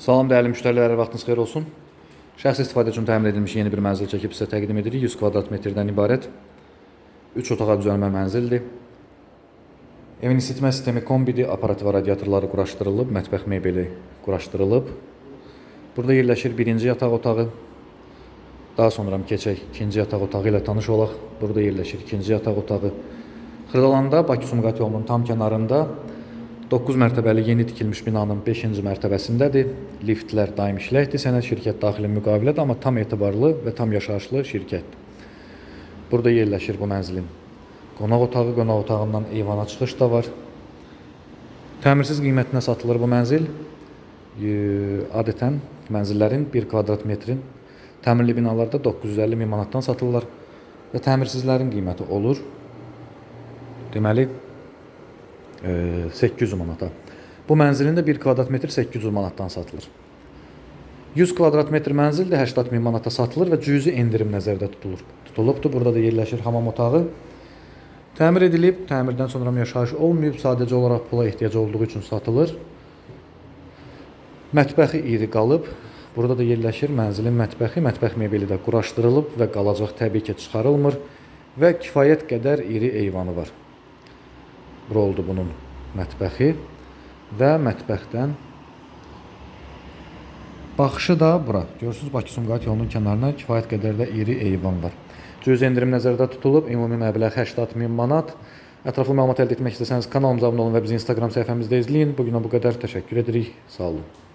Salam dəyərli müştərilər, vaxtınız xeyir olsun. Şəxsi istifadə üçün təmin edilmiş yeni bir mənzil çəkib sizə təqdim edirik. 100 kvadrat metrdən ibarət 3 otağa düzəlmə mənzildir. Evin isitmə sistemi kombidir, aparat və radiatorları quraşdırılıb, mətbəx mebeli quraşdırılıb. Burada yerləşir birinci yataq otağı. Daha sonra keçək ikinci yataq otağı ilə tanış olaq. Burada yerləşir ikinci yataq otağı. Xırdalanda Bakı-Sumqayıt yolunun tam kənarında 9 mərtəbəli yeni tikilmiş binanın 5-ci mərtəbəsindədir. Liftlər daim işləkdir. Sənəd şirkət daxili müqavilədir, amma tam etibarlı və tam yaşayışlı şirkətdir. Burada yerləşir bu mənzilin qonaq otağı, qonaq otağından eyvana çıxış da var. Təmirsiz qiymətinə satılır bu mənzil. Adətən mənzillərin 1 kvadrat metrin təmirli binalarda 950 min manatdan satılırlar və təmirsizlərin qiyməti olur. Deməli 800 manata. Bu mənzilin də 1 kvadrat metr 800 manatdan satılır. 100 kvadrat metr mənzil də 80 min manata satılır və cüzi endirim nəzərdə tutulur. Tutulubdur. Burada da yerləşir hamam otağı. Təmir edilib, təmirdən sonra yaşayış olmayıb, sadəcə olaraq pula ehtiyac olduğu üçün satılır. Mətbəxi iri qalıb. Burada da yerləşir mənzilin mətbəxi, mətbəx mebeli də quraşdırılıb və qalacaq təbii ki, çıxarılmır və kifayət qədər iri eyvanı var. Bura oldu bunun mətbəxi və mətbəxdən baxışı da bura. Görürsüz Bakı-Sumqayıt yolunun kənarına kifayət qədər də iri eyvan var. Cüzi endirim nəzərdə tutulub, ümumi məbləğ 80 min manat. Ətraflı məlumat əldə etmək istəsəniz kanalımıza abunə olun və bizi Instagram səhifəmizdə izləyin. Bu günə bu qədər. Təşəkkür edirik. Sağ olun.